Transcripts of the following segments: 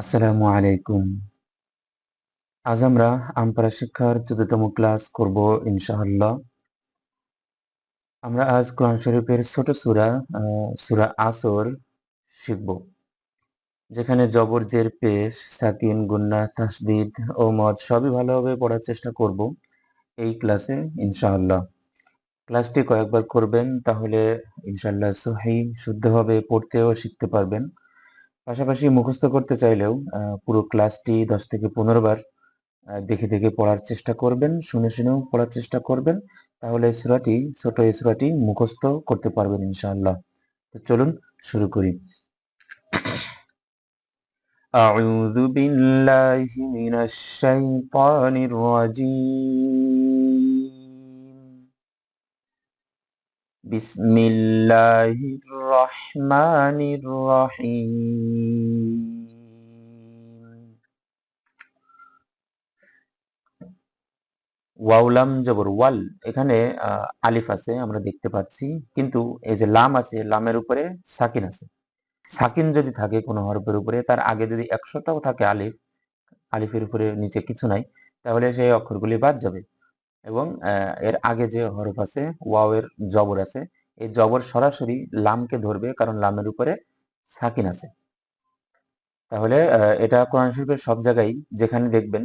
আসসালামু আলাইকুম। আজ আমরা আমপারা শিক্ষার চোদ্দতম ক্লাস করব ইনশাআল্লাহ। আমরা আজ কোরআন শরীফের ছোট সূরা সূরা আসর শিখব, যেখানে জবর, জের, পেশ, সাকিন, গুন্না, তাসদিদ ও মদ সবই ভালোভাবে পড়ার চেষ্টা করব এই ক্লাসে ইনশাআল্লাহ। ক্লাসটি কয়েকবার করবেন, তাহলে ইনশাআল্লাহ সহি শুদ্ধভাবে পড়তেও শিখতে পারবেন। পাশাপাশি মুখস্থ করতে চাইলেও পুরো ক্লাসটি দশ থেকে পনেরো বার দেখে দেখে পড়ার চেষ্টা করবেন শুনে শুনেও পড়ার চেষ্টা করবেন তাহলে সুরাটি ছোট এই সুরাটি মুখস্থ করতে পারবেন ইনশাআল্লাহ তো চলুন শুরু করি أعوذ بالله من الشيطان الرجيم بسم الله الرحمن الرحيم ওয়াউলাম জবর ওয়াল এখানে আলিফ আছে আমরা দেখতে পাচ্ছি কিন্তু এই যে লাম আছে লামের উপরে সাকিন আছে সাকিন যদি থাকে কোনো হরফের উপরে তার আগে যদি একশোটাও থাকে আলিফ আলিফের উপরে নিচে কিছু নাই তাহলে সেই অক্ষরগুলি বাদ যাবে এবং এর আগে যে হরফ আছে ওয়াও এর জবর আছে, এই জবর সরাসরি লামকে ধরবে, কারণ লামের উপরে সাকিন আছে। তাহলে এটা কোরআন শরীফের সব জায়গায় যেখানে দেখবেন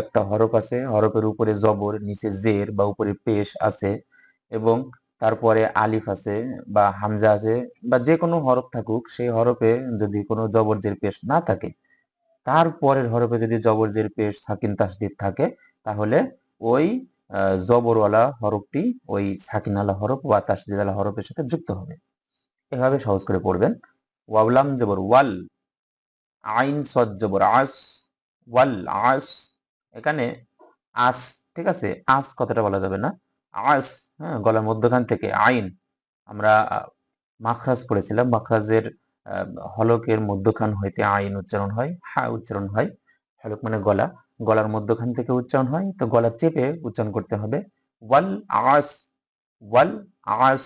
একটা হরফ আছে, হরফের উপরে জবর, নিচে জের বা উপরে পেশ আছে, এবং তারপরে আলিফ আছে বা হামজা আছে, বা যে কোনো হরফ থাকুক, সেই হরফে যদি কোনো জবর জের পেশ না থাকে, তারপরের হরফে যদি জবর জের পেশ, সাকিন, তাসদিদ থাকে, তাহলে ওই জবরওয়ালা হরফটি, ওই সাকিনালা হরফ বা তাসদিদালা হরফের সাথে যুক্ত হবে। এভাবে সহজ করে পড়বেন। ওয়াবলাম জবর ওয়াল, আইন সদ জবর আস, ওয়াল আস, এখানে আস, ঠিক আছে? আস কথাটা বলা যাবে না। আস হ্যাঁ গলার মধ্যখান থেকে আইন। আমরা মাখরাজ পড়েছিলাম। মাখরাজের হলকের মধ্যখান হইতে আইন উচ্চারণ হয়, হা উচ্চারণ হয়। হলক মানে গলা। গলার মধ্যখান থেকে উচ্চারণ হয়, তো গলা চেপে উচ্চারণ করতে হবে, ওয়াল আস ওয়াল আস,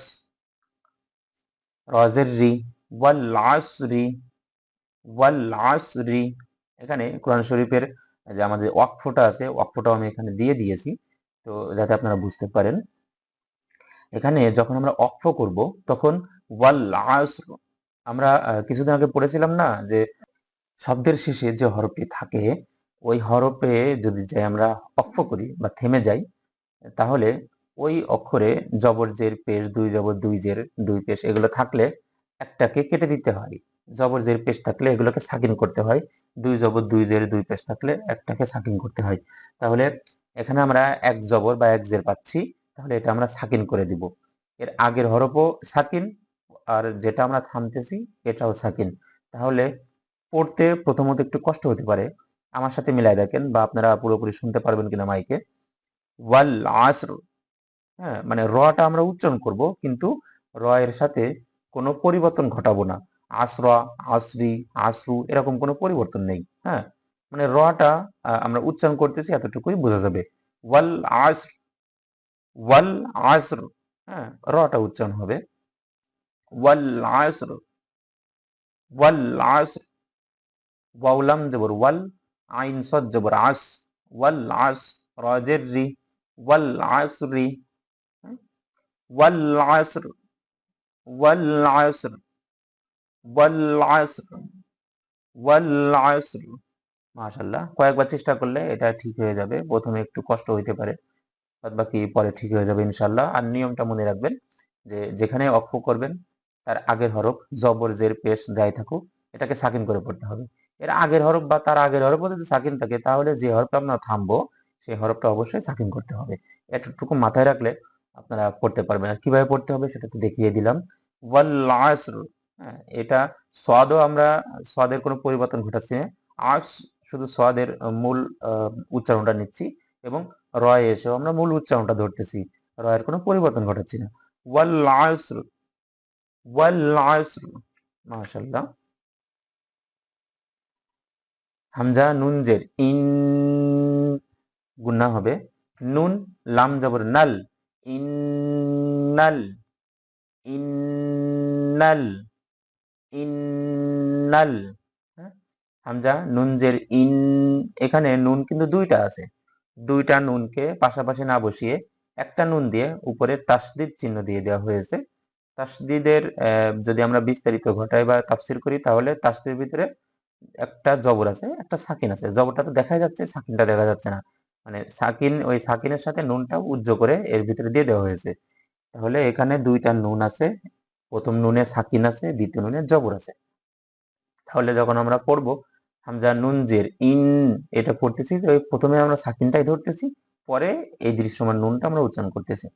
রজের রি, ওয়াল আস রি, ওয়াল আস রি। এখানে কোরআন শরীফের যে আমাদের ওয়াকফোটা আছে, ওয়াকফোটাও আমি এখানে দিয়ে দিয়েছি, তো যাতে আপনারা বুঝতে পারেন। এখানে যখন আমরা অক্ফ করব, তখন ওয়াল আস, আমরা কিছুদিন আগে পড়েছিলাম না যে শব্দের শেষে যে হরফটি থাকে ওই হরফে যদি যাই আমরা অক্ষ করি বা থেমে যাই, তাহলে ওই অক্ষরে জবর জের, পেশ, দুই, জবর, দুই জের, দুই, পেশ এগুলো থাকলে একটাকে কেটে দিতে হয়। জবর জের, পেশ থাকলে এগুলোকে সাকিন করতে হয়। দুই, জবর, দুই জের, দুই, পেশ থাকলে একটাকে সাকিন করতে হয়। তাহলে এখানে আমরা এক জবর বা এক জের পাচ্ছি, তাহলে এটা আমরা সাকিন করে দিব। এর আগের হরফও সাকিন, আর যেটা আমরা থামতেছি এটাও সাকিন। তাহলে পড়তে প্রথমত একটু কষ্ট হতে পারে। আমার সাথে মিলাই দেখেন বা আপনারা পুরোপুরি শুনতে পারবেন কিনা মাইকে ওয়াল আসর হ্যাঁ মানে রটা আমরা উচ্চারণ করব, কিন্তু র এর সাথে কোনো পরিবর্তন ঘটাবো না। আসরা, আসরি, আসরু এরকম কোনো পরিবর্তন নেই হ্যাঁ। মানে রটা আমরা উচ্চারণ করতেছি, এতটুকুই বোঝা যাবে। ওয়াল আসর ওয়াল আসর হ্যাঁ রটা উচ্চারণ হবে। ওয়াল আসর ওয়াল আসর, ওয়াউলাম জবর ওয়াল আইন সদ জবর আস, ওয়াল আস, রজের রি, ওয়াল আসরি ওয়াল আসর ওয়াল আসর ওয়াল আসর ওয়াল আসর মাশাল্লাহ কয়েকবার চেষ্টা করলে এটা ঠিক হয়ে যাবে। প্রথমে একটু কষ্ট হইতে পারে বাকি পরে ঠিক হয়ে যাবে ইনশাল্লাহ আর নিয়মটা মনে রাখবেন যে, যেখানে অক্ষ করবেন, তার আগের হরফ, জবর, জের, পেশ, যাই থাকুক, এটাকে সাকিন করে পড়তে হবে। এর আগের হরফ বা তার আগের হরফ যদি সাকিন থাকে, তাহলে যে হরফটা আমরা থামবো সেই হরফটা অবশ্যই সাকিন করতে হবে। এতটুকু মাথায় রাখলে আপনারা পড়তে পারবেন। আর কীভাবে পড়তে হবে সেটা তো দেখিয়ে দিলাম। ওয়াল হ্যাঁ এটা সোয়াদও আমরা, সোয়াদের কোনো পরিবর্তন ঘটাচ্ছি আস শুধু সোয়াদের মূল উচ্চারণটা নিচ্ছি এবং রয় এসেও আমরা মূল উচ্চারণটা ধরতেছি। রয়ের কোনো পরিবর্তন ঘটাচ্ছি না। ওয়াল আসর ওয়াল আসর মাশাআল্লাহ। হামজা, নুন, জের। ইন গুন্না হবে। নুন, লাম জবর, নাল। ইন্নাল। ইন্নাল। ইন্নাল। হ্যাঁ? হামজা, নুন, জের, ইন। এখানে নুন কিন্তু দুইটা আছে। দুইটা নুনকে পাশাপাশি না বসিয়ে একটা নুন দিয়ে উপরে তাসদিদ চিহ্ন দিয়ে দেওয়া হয়েছে। তাসদিদের যদি আমরা বিস্তারিত ঘটাই বা তাফসির করি, তাহলে তাসদিদের ভিতরে একটা জবর আছে, একটা সাকিন আছে। জবরটা তো দেখা যাচ্ছে, সাকিনটা দেখা যাচ্ছে না। মানে সাকিন, ওই সাকিনের সাথে নুনটা উজ্জ করে এর ভিতরে দিয়ে দেওয়া হয়েছে। তাহলে এখানে দুইটা নুন আছে, প্রথম নুনে সাকিন আছে, দ্বিতীয় নুনে জবর আছে। তাহলে যখন আমরা পড়ব, হামজা নুন জের ইন এটা পড়তেছি ওই প্রথমে আমরা সাকিনটাই ধরতেছি, পরে এই দৃশ্যমান নুনটা আমরা উচ্চারণ করতেছি।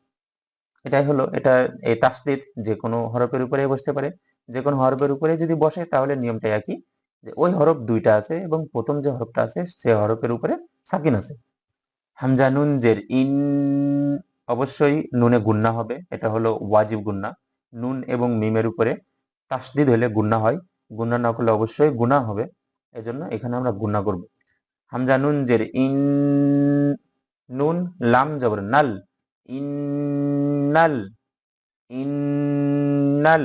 এটাই হলো, এটা এই তাসদিদ যে কোনো হরফের উপরে বসতে পারে। যে কোনো হরফের উপরে যদি বসে, তাহলে নিয়মটা একই। যে ওই হরফ দুইটা আছে এবং প্রথম যে হরফটা আছে, সে হরফের উপরে সাকিন আছে। হামজা নুন জের ইন অবশ্যই নুনে গুন্না হবে, এটা হলো ওয়াজিব গুন্না। নুন এবং মিমের উপরে তাসদিদ হলে গুন্না হয়, গুন্না না করলে অবশ্যই গুনাহ হবে, এজন্য এখানে আমরা গুন্না করব। হামজা নুন জের ইন নুন, লাম জবর নাল, ইন্নাল ইন্নাল।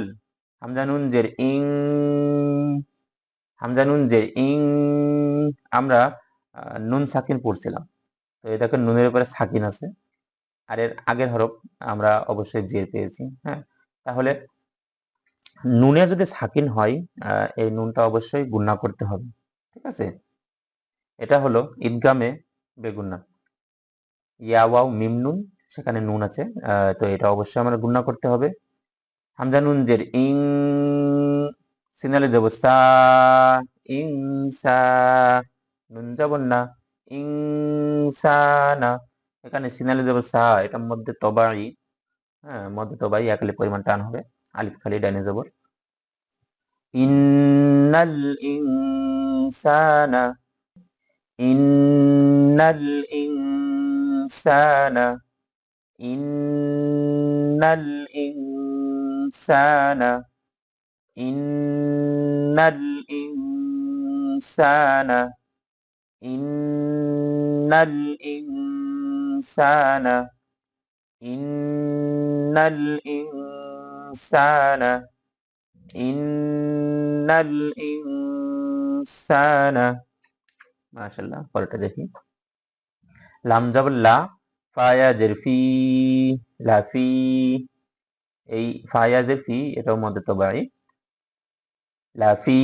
হামজা নুন জের ইং হামজা নুন জের ইং, আমরা নুন সাকিন পড়ছিলাম। তো দেখেন নুনের উপরে সাকিন আছে। আর এর আগের হরফ আমরা অবশ্যই জের পেয়েছি হ্যাঁ? তাহলে নুনে যদি সাকিন হয় এই নুনটা অবশ্যই গুণনা করতে হবে, ঠিক আছে? এটা হলো ঈদগামে বেগুন্না। ইয়া, ওয়াও, মিম, নুন, সেখানে নুন আছে তো এটা অবশ্যই আমরা গুণনা করতে হবে। হামজা নুন, জের ইং সিনালে যাব সা, ইং, সা, নুন যাব না, ইং, সা, না। এখানে সিনালে যাব সা, এটার মধ্যে তবাই হ্যাঁ মধ্যে তবাই, একলে পরিমাণ টান হবে, আলিফ খালি ডাইনে জবর ইন্নাল ইনসানা ইন্নাল ইনসানা ইন্নাল ইনসানা। ইন্নাল ইনসানা ইন্নাল ইনসানা ইন্নাল ইনসানা ইন্নাল ইনসানা মাশাআল্লাহ, পরেরটা দেখি। লাম যাব লা ফায়াজের ফি লাফি এই ফায়াজের ফি, এটাও মধ্যে তো বাড়ি লাফি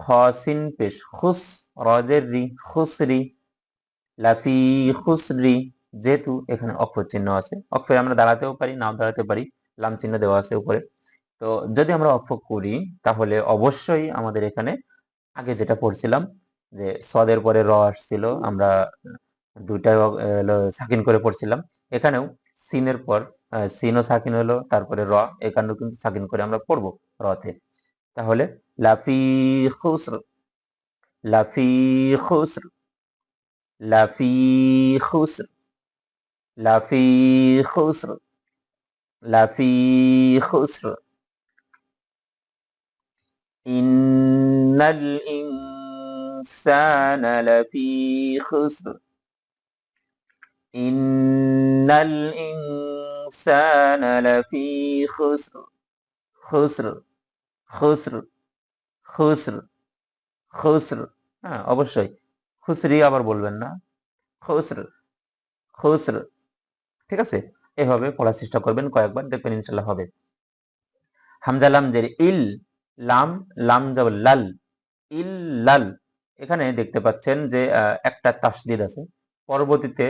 খসিন পেশ খুস, রজের রি খুসরি। লাফি খুসরি, যেহেতু এখানে অক্ষর চিহ্ন আছে, অক্ষরে আমরা দাঁড়াতেও পারি, নাও দাঁড়াতে পারি, লাম চিহ্ন দেওয়া আছে উপরে। তো যদি আমরা অক্ষ করি, তাহলে অবশ্যই আমাদের এখানে আগে যেটা পড়ছিলাম, যে সদের পরে র আসছিল, আমরা দুইটা সাকিন করে পড়ছিলাম। এখানেও সিনের পর সিনও সাকিন হলো, তারপরে র, এখানেও কিন্তু সাকিন করে আমরা পড়ব, রতে। তাহলে লাফি খুসর লাফি খুসর লাফি খুসর লাফি খুসর লাফি খুসর ইন্নাল ইনসানা লাফি খুসর ইন্নাল ইনসানা লাফি খুসর খুসর খুসর খুসর খুসর। হ্যাঁ অবশ্যই। খুসরি আবার বলবেন না। খুসর খুসর। ঠিক আছে? এভাবে পড়ার চেষ্টা করবেন, কয়েকবার দেখবেন ইনশাল্লাহ হবে। হামজা লাম জের ইল, লাম লাম জব লাল, ইল, লাল। এখানে দেখতে পাচ্ছেন যে একটা তাসদিদ আছে। পরবর্তীতে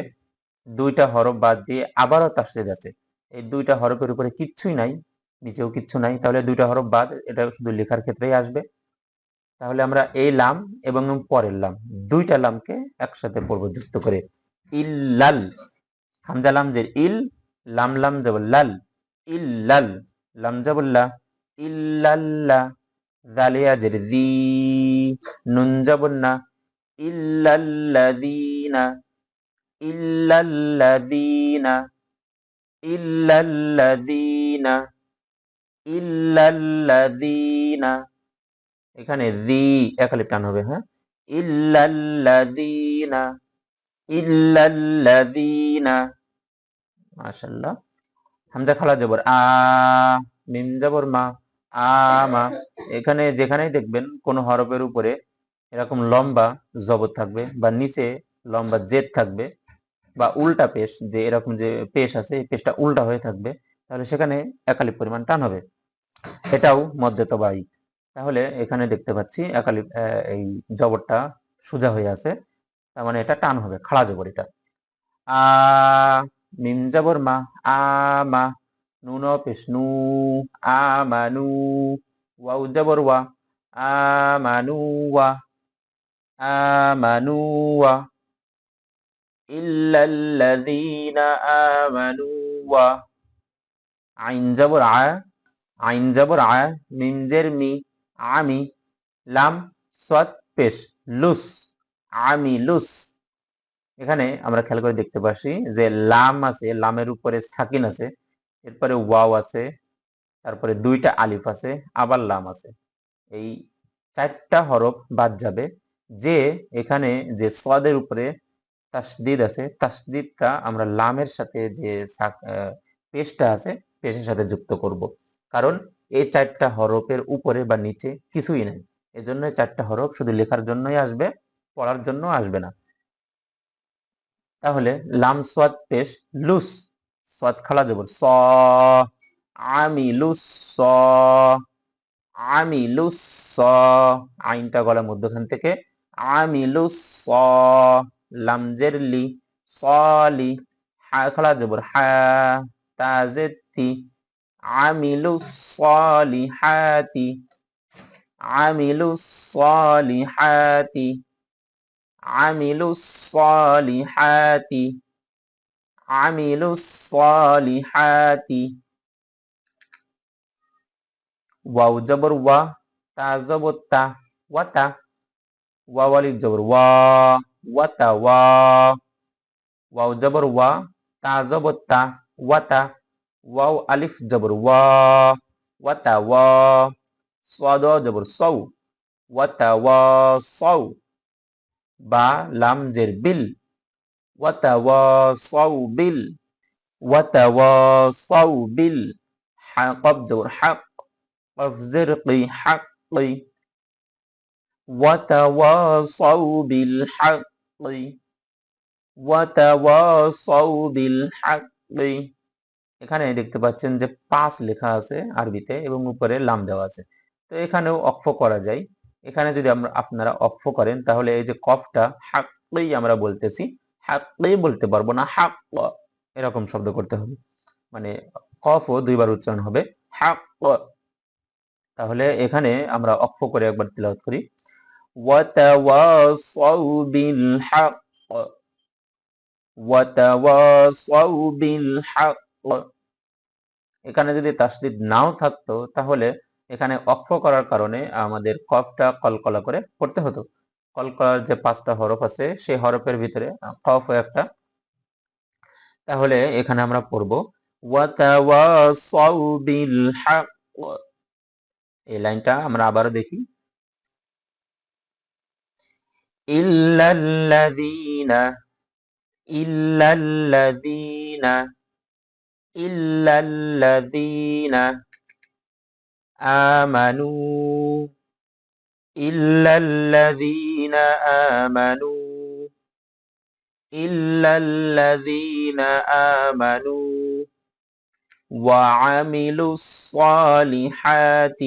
দুইটা হরফ বাদ দিয়ে আবারও তাসদিদ আছে। এই দুইটা হরফের উপরে কিচ্ছুই নাই। নিচেও কিচ্ছু নাই। তাহলে দুইটা হরফ বাদ, এটা শুধু লেখার ক্ষেত্রেই আসবে। তাহলে আমরা এই লাম এবং পরের লাম, দুইটা লামকে একসাথে পড়ব যুক্ত করে। ইল লাল হামজা লাম জের ইল, লাম লাম লাল, ইল্লাল, লাম যাবুল্লাহ ইল্লাল্লাহ জালিয়া জের দি নুন যাবুন্না ইল্লাল্লাযীনা ইল্লাল্লাযীনা ইল্লাল্লাযীনা। ইল্লাল্লাযীনা, এখানে দি একালে টান হবে হ্যাঁ? ইল্লাল্লাযীনা ইল্লাল্লাযীনা, মাশাআল্লাহ। খালা জবর, আ, মিম জবর, মা আমা এখানে যেখানেই দেখবেন কোন হরফের উপরে এরকম লম্বা জবর থাকবে বা নিচে লম্বা জেদ থাকবে বা উল্টা পেশ, যে এরকম যে পেশ আছে, এই পেশটা উল্টা হয়ে থাকবে, তাহলে সেখানে একালিপ পরিমাণ টান হবে। এটাও মধ্যে তবাই তাহলে এখানে দেখতে পাচ্ছি একালিপ আহ, এই জবরটা সোজা হয়ে আছে। তার মানে এটা টান হবে খাড়া জবর এটা। আ জবর মা আ মা নুন পেশ নু আ মানু ওয়াউ জবর ওয়া আ মানু ওয়া আ মানু ওয়া। আমানু ওয়া। আইন জবর আ আইন জবর আ মিম জের মি, আমি, লাম, সৎ, পেশ, লুস, আমি, লুস। এখানে আমরা খেয়াল করে দেখতে পাচ্ছি যে লাম আছে, লামের উপরে সাকিন আছে, এরপরে ওয়াও আছে, তারপরে দুইটা আলিফ আছে, আবার লাম আছে। এই চারটা হরফ বাদ যাবে যে এখানে যে সদের উপরে তাসদিদ আছে, তাসদিদটা আমরা লামের সাথে যে পেশটা আছে, পেশের সাথে যুক্ত করব। কারণ এই চারটা হরফের উপরে বা নিচে কিছুই নাই। এজন্য চারটা হরফ শুধু লেখার জন্যই আসবে, পড়ার জন্য আসবে না। তাহলে লাম সোয়াদ পেশ, লুস সোয়াদ খালা জবর স, আমি, লুস, স, আমি, লুস, স, আইনটা গলার মধ্যখান থেকে, আমি, লুস, স, লাম, জের, লি সলি হা, খালা জবর হা তাজেতি আমিলু সলিহাতি আমিলু সলিহাতি আমিলু সলিহাতি আমিলু সলিহাতি ওয়াও জবর ওয়া তা জবর তা ওয়াতা ওয়াও আলিফ জবর ওয়া ওয়াতা ওয়া ওয়াও জবর ওয়া তা জবর তা ওয়াতা واو ألف جبر وا وتا وا صاد جبر صو وتا وا صو با لام جر بل وتا وا صو بل وتواصوا بال وتواصوا بال حقب جبر حق قف زرقي حقي وتواصوا بالحق وتواصوا بالحق এখানে দেখতে পাচ্ছেন যে পাঁচ লেখা আছে আরবিতে এবং উপরে লাম দেওয়া আছে। তো এখানেও অক্ষ করা যায়। এখানে যদি আমরা, আপনারা অক্ষ করেন, তাহলে এই যে কফটা হাক্কই আমরা বলতেছি। হাক্কই বলতে পারব না হাক এরকম শব্দ করতে হবে। মানে কফও দুইবার উচ্চারণ হবে হাক তাহলে এখানে আমরা অক্ষ করে একবার তিলাওয়াত করি। বিল হক বিল হক এখানে যদি তাসদিদ নাও থাকতো, তাহলে এখানে অক্ষ করার কারণে আমাদের কফটা কলকলা করে পড়তে হতো। কলকলার যে পাঁচটা হরফ আছে, সেই হরফের ভিতরে কফ একটা। তাহলে এখানে আমরা পড়ব এই লাইনটা আমরা আবারও দেখি। ইল্লাল্লাযীনা ইল্লাল্লাযীনা إلا الذين آمنوا إلا الذين آمنوا إلا الذين آمنوا وعملوا الصالحات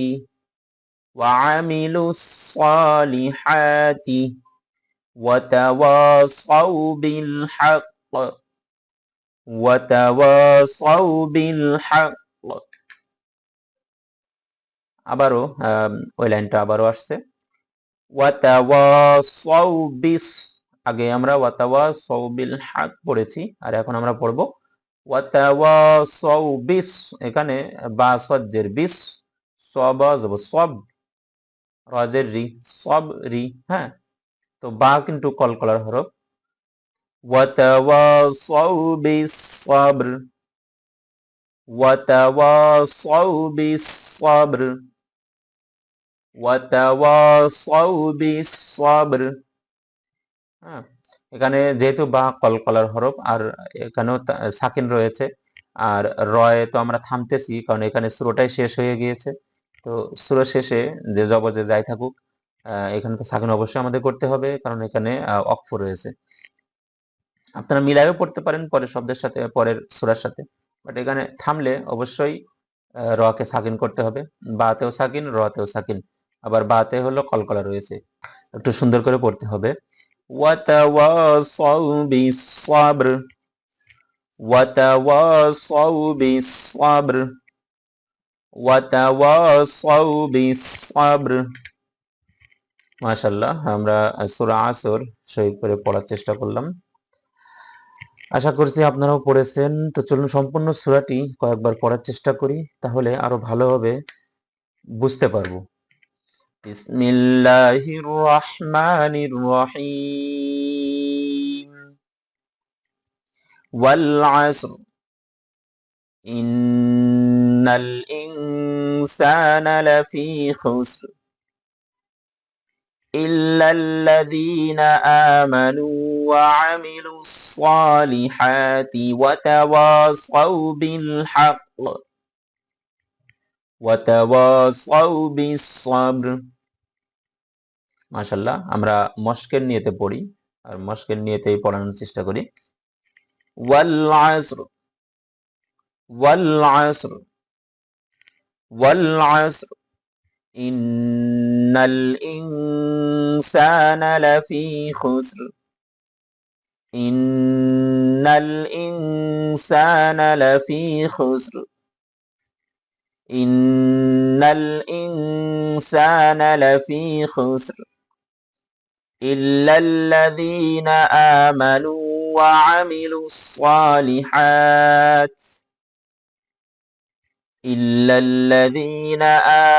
وعملوا الصالحات وتواصوا بالحق. বিল আবারও ওই লাইনটা আবারও আসছে। আগে আমরা ওয়াতাওয়াসাউ বিল হক পড়েছি, আর এখন আমরা পড়ব ওয়াতাওয়াসাউ বিশ এখানে বা সজ্জের বিশ সব যাব সব, রজের রি, সব রি হ্যাঁ? তো বা কিন্তু কলকলার হরফ। বিস সবর ওয়াতাওয়াসাউ বিস সবর হ্যাঁ এখানে যেহেতু বা কলকলার হরফ, আর এখানেও সাকিন রয়েছে, আর রয়ে তো আমরা থামতেছি, কারণ এখানে সুরোটাই শেষ হয়ে গিয়েছে, তো সুরো শেষে যে জবজে যাই থাকুক এখানে তো সাকিন অবশ্যই আমাদের করতে হবে, কারণ এখানে অক্ফ রয়েছে। আপনারা মিলাইও পড়তে পারেন পরের শব্দের সাথে পরের সুরার সাথে। বাট এখানে থামলে অবশ্যই রকে সাকিন করতে হবে। বাতেও সাকিন, রতেও সাকিন। আবার বাতে হলো কলকলা রয়েছে। একটু সুন্দর করে পড়তে হবে। ওয়াতাওয়াসাউ মাশাআল্লাহ, আমরা সূরা আসর সহিত করে পড়ার চেষ্টা করলাম। আশা করছি আপনারাও পড়েছেন তো চলুন সম্পূর্ণ সূরাটি কয়েকবার পড়ার চেষ্টা করি তাহলে আরো ভালোভাবে বুঝতে পারবো বিসমিল্লাহির রহমানির রহিম ওয়াল আসর ইন্নাল ইনসানা লাফি খুসর إلا الذين آمنوا وعملوا الصالحات وتواصوا بالحق وتواصوا بالصبر মাশাল্লাহ আমরা মস্কের নিয়েতে পড়ি আর মস্কের নিয়েতেই পড়ানোর চেষ্টা করি ওয়াল আসর ওয়াল আসর ওয়াল আসর إن الإنسان لفي خسر إن الإنسان لفي خسر. إن الإنسان لفي خسر. إلا الذين آمنوا وعملوا الصالحات. إلا الذين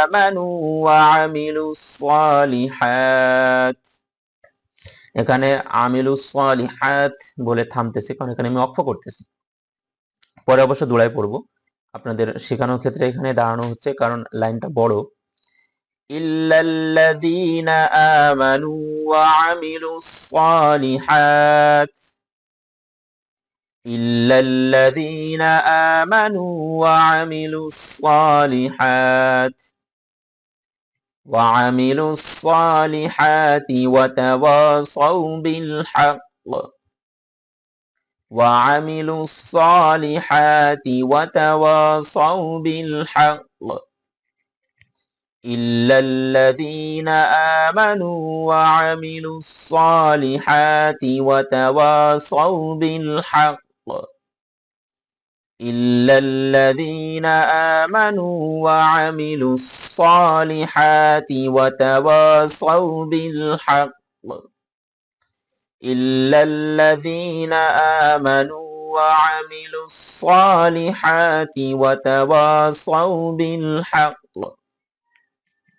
آمنوا وعملوا الصالحات. এখানে আমিলুসালিহাত বলে থামতেছে, কারণ এখানে আমি অক্ষ করতেছি। পরে অবশ্য দূড়ায় পড়ব। আপনাদের শেখানোর ক্ষেত্রে এখানে দাঁড়ানো হচ্ছে, কারণ লাইনটা বড়। ইল্লাল্লাযীনা আমানু ওয়া আমিলুস সালিহাত। وعملوا الصالحات وتواصوا بالحق. وعملوا الصالحات وتواصوا بالحق. إلا الذين آمنوا وعملوا الصالحات وتواصوا بالحق. إلا الذين آمنوا وعملوا الصالحات وتواصوا بالحق. إلا الذين آمنوا وعملوا الصالحات وتواصوا بالحق.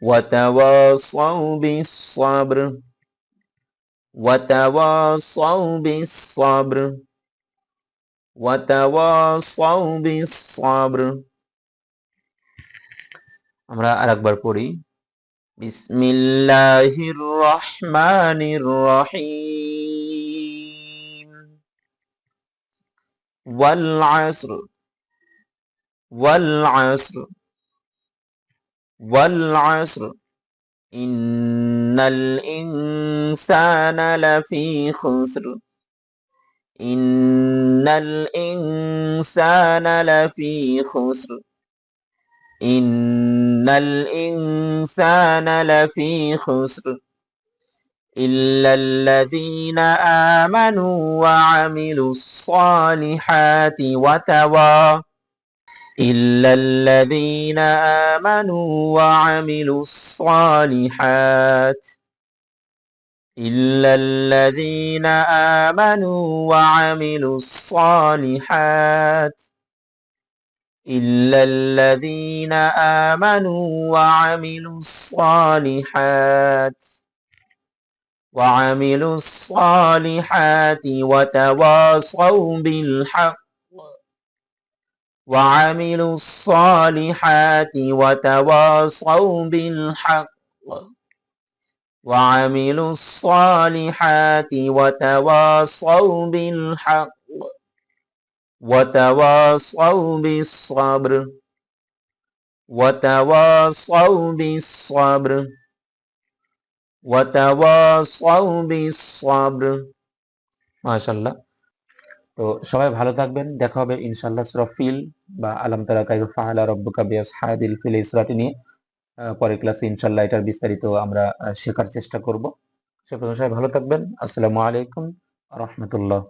وتواصوا بالصبر. وتواصوا بالصبر. وتواصوا بالصبر. আমরা আরেকবার পড়ি। بسم الله الرحمن الرحيم والعصر والعصر والعصر إن الإنسان لفي خسر إن الإنسان لفي خسر إن الإنسان لفي خسر إلا الذين آمنوا وعملوا الصالحات وتواصوا إلا الذين آمنوا وعملوا الصالحات إلا الذين آمنوا وعملوا الصالحات إلا الذين آمنوا وعملوا الصالحات وعملوا الصالحات وتواصوا بالحق وعملوا الصالحات وتواصوا بالحق. وعملوا الصالحات وتواصوا بالحق وتواصوا بالصبر وتواصوا بالصبر وتواصوا بالصبر মাশাআল্লাহ তো সবাই ভালো থাকবেন দেখা হবে ইনশাআল্লাহ সূরা ফিল বা আলাম তারা কাইফা ফাআলা রাব্বুকা বিআসহাবিল ফিল এই সূরাটি নিয়ে আহ, পরের ক্লাসে ইনশাল্লাহ এটার বিস্তারিত আমরা শেখার চেষ্টা করব। সে সবাই ভালো থাকবেন। আসসালামু আলাইকুম রহমতুল্লাহ।